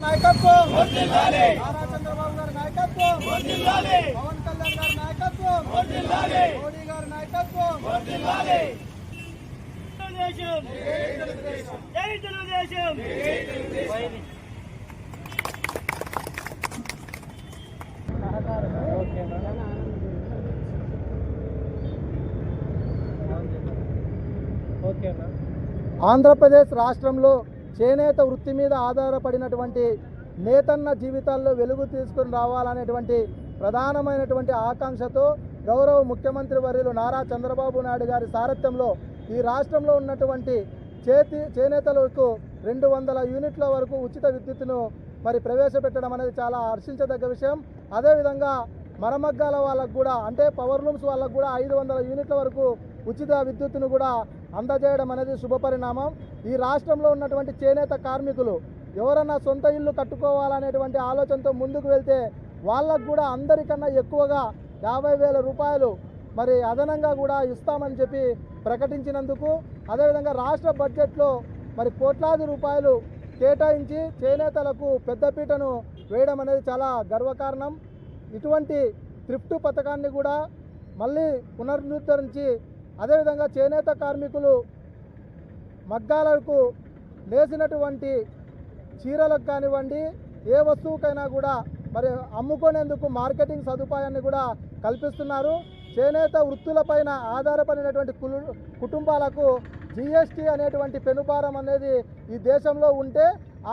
నాయకత్వం. నారా చంద్రబాబు గారి నాయకత్వం. పవన్ కళ్యాణ్ గారి నాయకత్వం. మోడీ గారి నాయకత్వం. జై తెలుగుదేశం ఆంధ్రప్రదేశ్ రాష్ట్రంలో చేనేత వృత్తి మీద ఆధారపడినటువంటి నేతన్న జీవితాల్లో వెలుగు తీసుకుని రావాలనేటువంటి ప్రధానమైనటువంటి ఆకాంక్షతో గౌరవ ముఖ్యమంత్రి వర్యులు నారా చంద్రబాబు నాయుడు గారి సారథ్యంలో ఈ రాష్ట్రంలో ఉన్నటువంటి చేతి చేనేతలకు రెండు వందల యూనిట్ల వరకు ఉచిత విద్యుత్తును మరి ప్రవేశపెట్టడం అనేది చాలా హర్షించదగ్గ విషయం. అదేవిధంగా మరమగ్గాల వాళ్ళకు కూడా అంటే పవర్ లూమ్స్ వాళ్ళకు కూడా ఐదు వందల యూనిట్ల వరకు ఉచిత విద్యుత్తును కూడా అందజేయడం అనేది శుభపరిణామం. ఈ రాష్ట్రంలో ఉన్నటువంటి చేనేత కార్మికులు ఎవరన్నా సొంత ఇల్లు కట్టుకోవాలనేటువంటి ఆలోచనతో ముందుకు వెళ్తే వాళ్ళకు కూడా అందరికన్నా ఎక్కువగా యాభై వేల రూపాయలు మరి అదనంగా కూడా ఇస్తామని చెప్పి ప్రకటించినందుకు అదేవిధంగా రాష్ట్ర బడ్జెట్లో మరి కోట్లాది రూపాయలు కేటాయించి చేనేతలకు పెద్దపీటను వేయడం అనేది చాలా గర్వకారణం. ఇటువంటి త్రిప్టు పథకాన్ని కూడా మళ్ళీ పునరుద్ధరించి అదేవిధంగా చేనేత కార్మికులు మగ్గాలకు నేసినటువంటి చీరలకు కానివ్వండి ఏ వస్తువుకైనా కూడా మరి అమ్ముకునేందుకు మార్కెటింగ్ సదుపాయాన్ని కూడా కల్పిస్తున్నారు. చేనేత వృత్తులపైన ఆధారపడినటువంటి కులు కుటుంబాలకు జిఎస్టీ అనేటువంటి పెనుభారం అనేది ఈ దేశంలో ఉంటే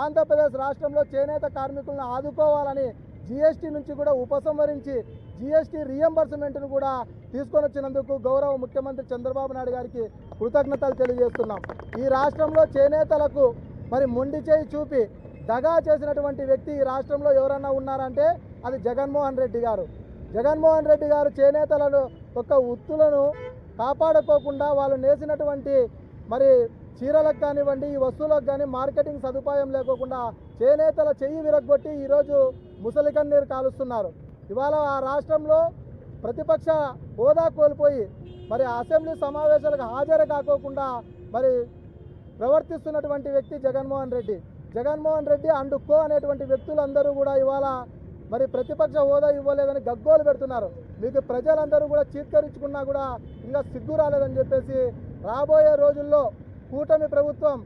ఆంధ్రప్రదేశ్ రాష్ట్రంలో చేనేత కార్మికులను ఆదుకోవాలని జిఎస్టీ నుంచి కూడా ఉపసంహరించి జిఎస్టీ రియంబర్స్మెంట్ను కూడా తీసుకొని వచ్చినందుకు గౌరవ ముఖ్యమంత్రి చంద్రబాబు నాయుడు గారికి కృతజ్ఞతలు తెలియజేస్తున్నాం. ఈ రాష్ట్రంలో చేనేతలకు మరి మొండి చేయి చూపి దగా చేసినటువంటి వ్యక్తి ఈ రాష్ట్రంలో ఎవరన్నా ఉన్నారంటే అది జగన్మోహన్ రెడ్డి గారు. జగన్మోహన్ రెడ్డి గారు చేనేతలను ఒక ఉత్తులను కాపాడుకోకుండా వాళ్ళు నేసినటువంటి మరి చీరలకు కానివ్వండి ఈ వస్తువులకు కానీ మార్కెటింగ్ సదుపాయం లేకోకుండా చేనేతల చెయ్యి విరగొట్టి ఈరోజు ముసలికన్నీరు కాలుస్తున్నారు. ఇవాళ ఆ రాష్ట్రంలో ప్రతిపక్ష హోదా కోల్పోయి మరి అసెంబ్లీ సమావేశాలకు హాజరు కాకోకుండా మరి ప్రవర్తిస్తున్నటువంటి వ్యక్తి జగన్మోహన్ రెడ్డి. జగన్మోహన్ రెడ్డి అండ్ కో అనేటువంటి వ్యక్తులందరూ కూడా ఇవాళ మరి ప్రతిపక్ష హోదా ఇవ్వలేదని గగ్గోలు పెడుతున్నారు. మీకు ప్రజలందరూ కూడా చీత్కరించుకున్నా కూడా ఇంకా సిగ్గు రాలేదని చెప్పేసి రాబోయే రోజుల్లో కూటమి ప్రభుత్వం